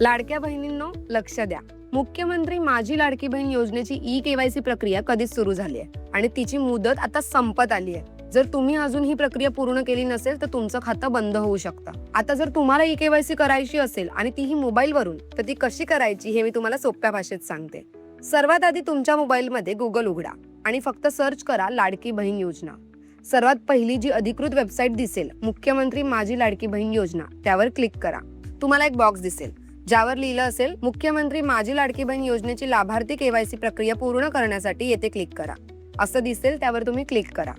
लाडक्या बहिणींनो लक्ष द्या. मुख्यमंत्री माझी लाडकी बहीण योजनेची ई केवायसी प्रक्रिया कधीच सुरू झाली आहे. आणि तिची मुदत आता संपत आली आहे. जर तुम्ही अजून ही प्रक्रिया पूर्ण केली नसेल तर तुमचं खातं बंद होऊ शकतं. आता जर तुम्हाला ई केवायसी करायची असेल आणि तीही मोबाईलवरून तर ती कशी करायची हे मी तुम्हाला सोप्या भाषेत सांगते. सर्वात आधी तुमच्या मोबाईलमध्ये गुगल उघडा आणि फक्त सर्च करा लाडकी बहीण योजना. सर्वात पहिली जी अधिकृत वेबसाईट दिसेल मुख्यमंत्री माझी लाडकी बहीण योजना त्यावर क्लिक करा. तुम्हाला एक बॉक्स दिसेल. ज्यावर लिहिलं असेल मुख्यमंत्री माझी लाडकी बहीण योजनेची लाभार्थी केवायसी प्रक्रिया पूर्ण करण्यासाठी येथे क्लिक करा. असं दिसेल त्यावर तुम्ही क्लिक करा.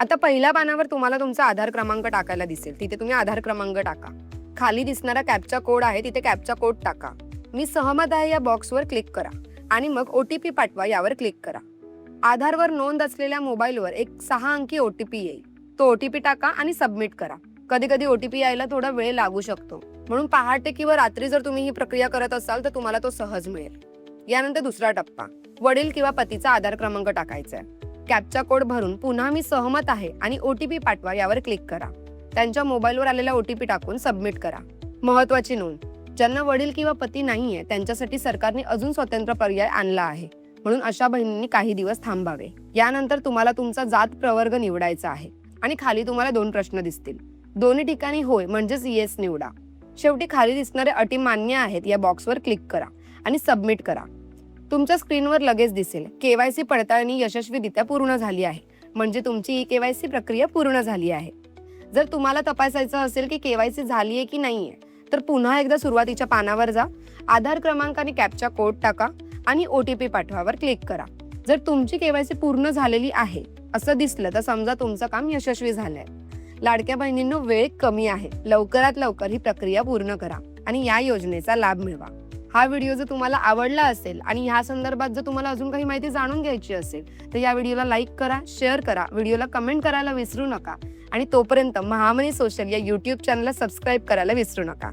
आता पहिल्या पानावर तुम्हाला तुमचा आधार क्रमांक टाकायला दिसेल. तिथे तुम्ही आधार क्रमांक टाका. खाली दिसणारा कॅपचा कोड आहे तिथे कॅपचा कोड टाका. मी सहमत आहे या बॉक्सवर क्लिक करा आणि मग ओ टी पी पाठवा यावर क्लिक करा. आधारवर नोंद असलेल्या मोबाईलवर एक सहा अंकी ओ टी पी येईल. तो ओ टी पी टाका आणि सबमिट करा. कधी कधी ओ टी पी यायला थोडा वेळ लागू शकतो. म्हणून पहाटे किंवा रात्री जर तुम्ही ही प्रक्रिया करत असाल तर तुम्हाला तो सहज मिळेल. यानंतर दुसरा टप्पा. वडील किंवा पतीचा आधार क्रमांक टाकायचा आहे कॅपचा कोड भरून पुन्हा मी सहमत आहे आणि ओ टी पी पाठवा यावर क्लिक करा. त्यांच्या मोबाईलवर आलेला ओ टी पी टाकून सबमिट करा. महत्वाची नोंद. ज्यांना वडील किंवा पती नाहीये त्यांच्यासाठी सरकारने अजून स्वतंत्र पर्याय आणला आहे. म्हणून अशा बहिणींनी काही दिवस थांबावे. यानंतर तुम्हाला तुमचा जात प्रवर्ग निवडायचा आहे. आणि खाली तुम्हाला दोन प्रश्न दिसतील. दोन्ही ठिकाणी होय म्हणजेच येस निवडा. शेवटी खाली दिसणारे अटी मान्य आहेत या बॉक्सवर क्लिक करा आणि सबमिट करा. तुमच्या स्क्रीनवर लगेच दिसेल केवायसी पडताळणी यशस्वीरित्या पूर्ण झाली आहे म्हणजे तुमची ई केवायसी प्रक्रिया पूर्ण झाली आहे. जर तुम्हाला तपासायचं असेल की केवायसी झाली आहे की नाहीये तर पुन्हा एकदा सुरुवातीच्या पानावर जा आधार क्रमांक आणि कॅपचा कोड टाका आणि ओ टी पी पाठवावर क्लिक करा. जर तुमची केवायसी पूर्ण झालेली आहे असं दिसलं तर समजा तुमचं काम यशस्वी झालंय. लाडक्या बहिणींनो वेळ कमी आहे. लवकरात लवकर ही प्रक्रिया पूर्ण करा आणि या योजनेचा लाभ मिळवा. हा व्हिडिओ जर तुम्हाला आवडला असेल आणि ह्या संदर्भात जर तुम्हाला अजून काही माहिती जाणून घ्यायची असेल तर या व्हिडिओला लाईक करा शेअर करा व्हिडिओला कमेंट करायला विसरू नका आणि तोपर्यंत महामनी सोशल या यूट्यूब चॅनलला सबस्क्राईब करायला विसरू नका.